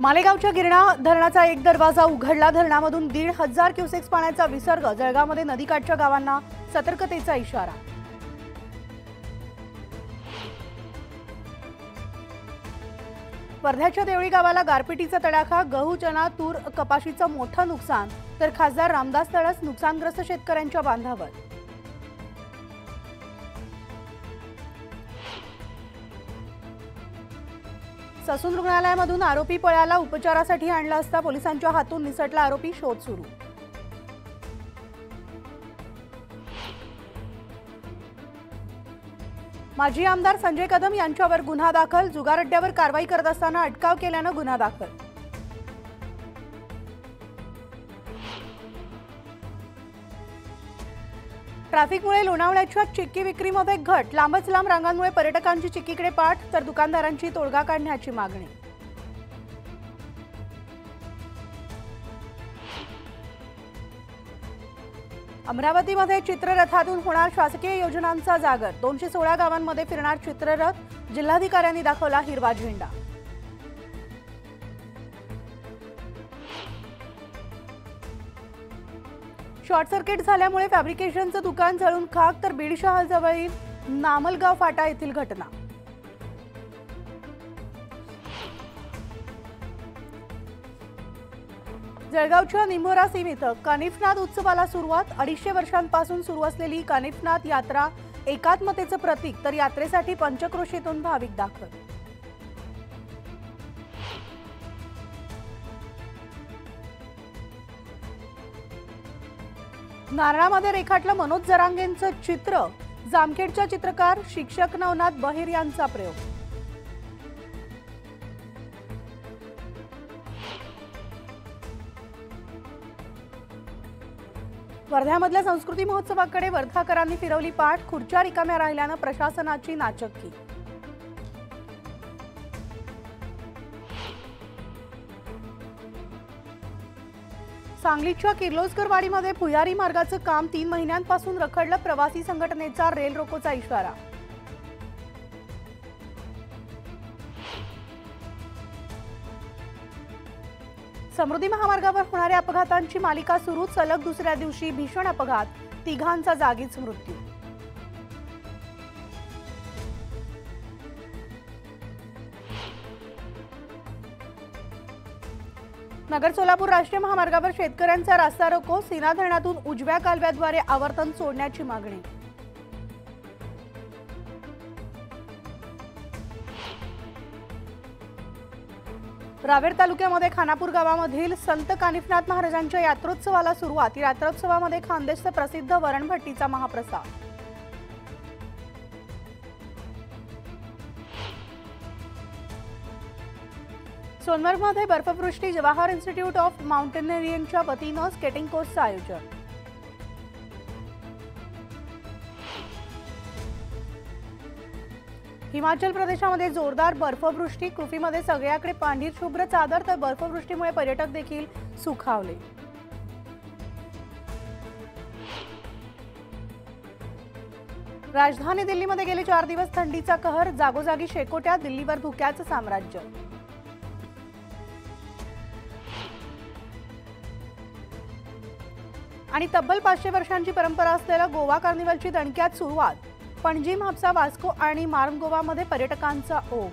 मालेगावच्या गिरणा धरणाचा एक दरवाजा उघडला. धरणामधून दीड हजार क्युसेक्स पाण्याचा विसर्ग जळगावमध्ये नदीकाठच्या गावांना सतर्कतेचा इशारा. वर्ध्याच्या देवळी गावाला गारपिटीचा तडाखा गहू चना तूर कपाशीचं मोठं नुकसान तर खासदार रामदास तळस नुकसानग्रस्त शेतकऱ्यांच्या बांधावर. ससून रुग्णालयामधून आरोपी पळाला उपचारासाठी आणला असता पोलिसांच्या हातून निसटला आरोपी शोध सुरू. माजी आमदार संजय कदम यांच्यावर गुन्हा दाखल जुगार अड्ड्यावर कारवाई करत असताना अटकाव केल्यानं गुन्हा दाखल. ट्रॅफिकमुळे लोणावळ्याच्या चिक्की विक्रीमध्ये घट. लांबच लांब रांगांमुळे पर्यटकांची चिक्कीकडे पाठ तर दुकानदारांची तोडगा काढण्याची मागणी. अमरावतीमध्ये चित्ररथातून होणार शासकीय योजनांचा जागर. दोनशे सोळा गावांमध्ये फिरणार चित्ररथ. जिल्हाधिकाऱ्यांनी दाखवला हिरवा झेंडा. शॉर्ट सर्किट झाल्यामुळे फॅब्रिकेशनचं दुकान जळून खाक तर बीड शहाजवळील नामलगाव फाटा येथील घटना. जळगावच्या निंभोरा सीम इथं कानिफनाथ उत्सवाला सुरुवात अडीचशे वर्षांपासून सुरू असलेली कानिफनाथ यात्रा एकात्मतेचं प्रतीक तर यात्रेसाठी पंचक्रोशीतून भाविक दाखल. नारळामध्ये रेखाटलं मनोज जरांगेंचं चित्र. जामखेडच्या चित्रकार शिक्षक नवनाथ बहिर यांचा प्रयोग. वर्ध्यामधल्या संस्कृती महोत्सवाकडे वर्धाकरांनी फिरवली पाठ. खुर्च्या रिकाम्या राहिल्यानं प्रशासनाची नाचक्की. सांगलीच्या किर्लोस्करवाडीमध्ये भुयारी मार्गाचं काम तीन महिन्यांपासून रखडलं प्रवासी संघटनेचा रेल रोकोचा इशारा. समृद्धी महामार्गावर होणाऱ्या अपघातांची मालिका सुरू सलग दुसऱ्या दिवशी भीषण अपघात. तिघांचा जागीच मृत्यू. नगर सोलापूर राष्ट्रीय महामार्गावर शेतकऱ्यांचा रास्ता रोको सीना धरणातून उजव्या कालव्याद्वारे आवर्तन सोडण्याची मागणी. रावेर तालुक्यामध्ये खानापूर गावामधील संत कानिफनाथ महाराजांच्या यात्रोत्सवाला सुरुवात. यात्रोत्सवामध्ये खानदेशचं प्रसिद्ध वरणभट्टीचा महाप्रसाद. सोनमर्गमध्ये बर्फवृष्टी जवाहर इन्स्टिट्यूट ऑफ माउंटेनिअरिंगच्या वतीनं स्केटिंग कोर्सचं आयोजन. हिमाचल प्रदेशामध्ये जोरदार बर्फवृष्टी कुफीमध्ये सगळ्याकडे पांढरी शुभ्र चादर तर बर्फवृष्टीमुळे पर्यटक देखील सुखावले. राजधानी दिल्लीमध्ये गेले चार दिवस थंडीचा कहर जागोजागी शेकोट्या दिल्लीवर धुक्याचं साम्राज्य. आणि तब्बल पाचशे वर्षांची परंपरा असलेल्या गोवा कार्निवलची दणक्यात सुरुवात पणजी म्हापसा वास्को आणि मार्म गोवामध्ये पर्यटकांचा ओघ.